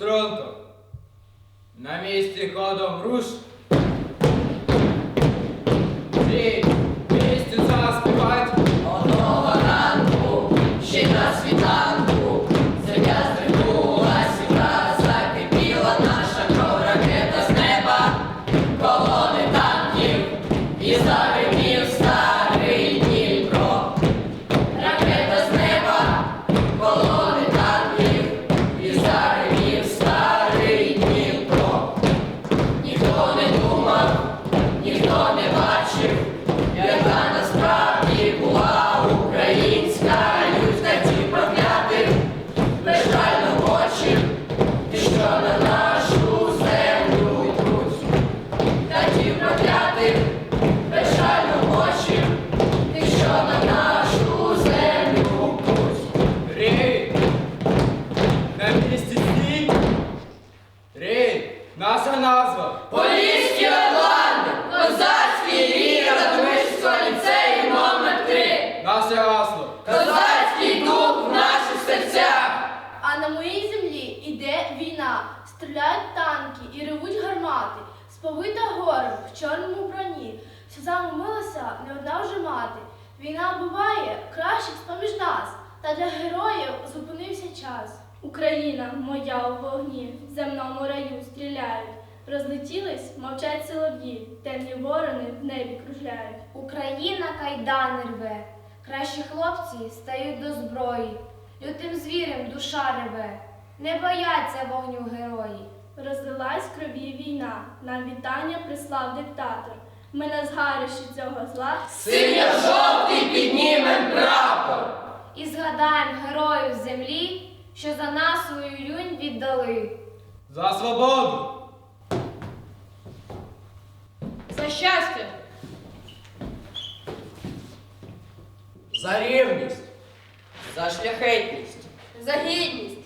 Струнко. На місці ходом руш. Місці заспівать одного ранку ще на світ. На моїй землі іде війна, стріляють танки і ревуть гармати. Сповита горем в чорному броні. Сльозами милася не одна вже мати. Війна буває кращих з-поміж нас, та для героїв зупинився час. Україна моя у вогні, в земному раю стріляють. Розлетілись, мовчать солов'ї, темні ворони в небі кружляють. Україна кайдани рве, кращі хлопці стають до зброї, лютим звірем душа реве, не бояться вогню герої. Розлилась крові війна, нам вітання прислав диктатор. Ми на згарищі цього зла Синьо-жовтий піднімем прапор. І згадаємо героїв землі, що за нас свою юнь віддали. За свободу. за щастя. За рівність, за шляхетність. За гідність.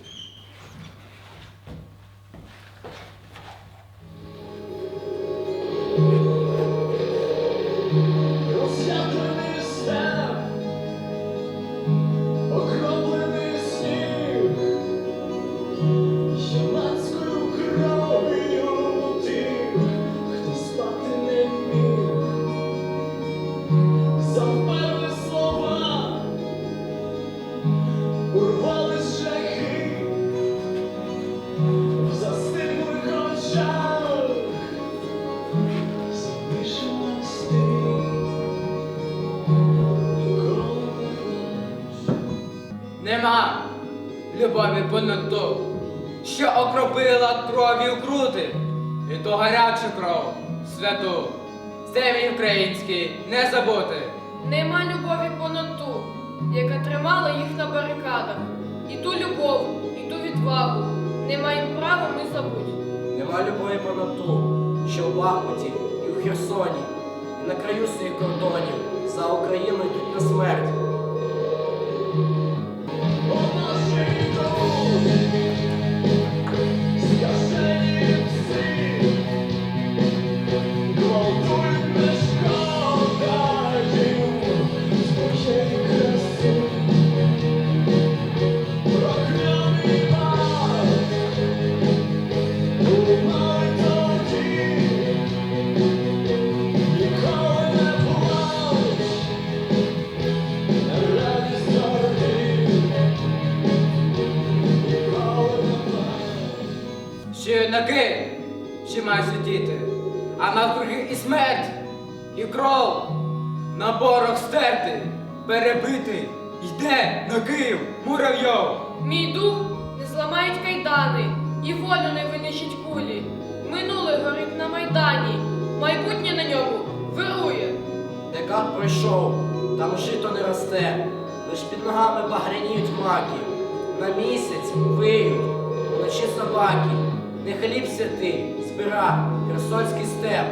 Урвали шляхи, в застиглих очах залишилась ти. Нема любові понад ту, що окропила кров'ю крути, і ту гарячу кров святу. Землі українські не забути. Нема любові понад в Бахмуті і в Херсоні, і на краю своїх кордонів за Україну йдуть на смерть. Мають сидіти, а навкруги і смерть, і кров на борох стерти, перебитий, йде на Київ муравйов. Мій дух не зламають кайдани, і волю не винищить кулі. Минуле горить на майдані, майбутнє на ньому вирує. Декад пройшов, там жито не росте, лиш під ногами багряніють маки. На місяць виють, вночі собаки, не хліб святий, збира, херсонський степ.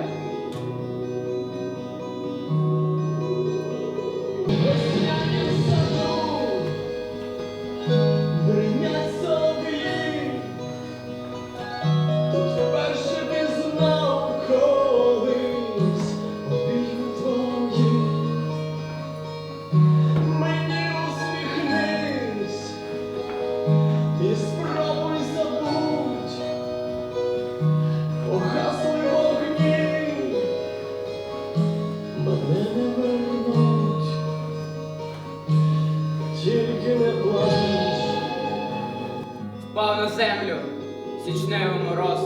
Впав на землю січневий мороз,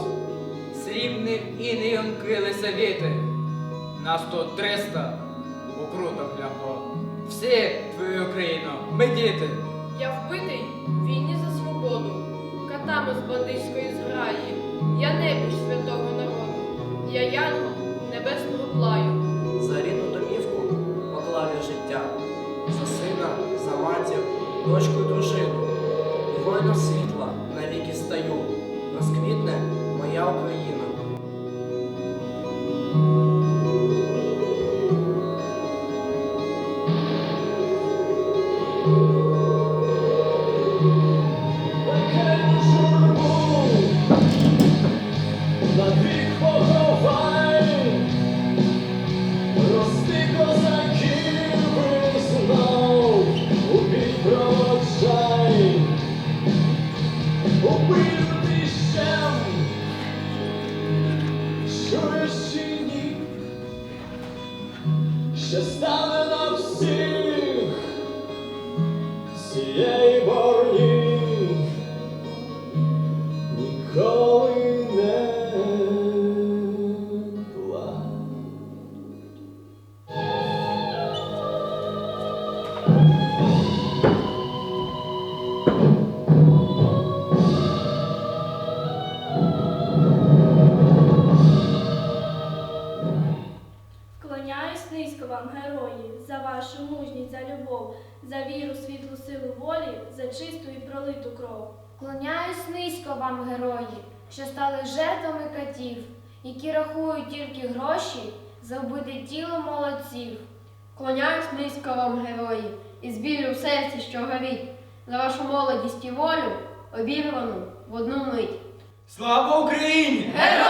срібним інеєм крилися віти. на сто триста окруто лягло. Всі твою Україну, ми діти. Я вбитий в війні за свободу, катами з бандитської зграї. Я небіж святого народу. Я Янгол, матір, що стане на за віру, світлу силу волі, за чисту і пролиту кров. Клоняюсь низько вам, герої, що стали жертвами катів, які рахують тільки гроші за вбите тіло молодців. Клоняюсь низько вам, герої, і з білю в серці, що горить, за вашу молодість і волю, обірвану в одну мить. Слава Україні! Героям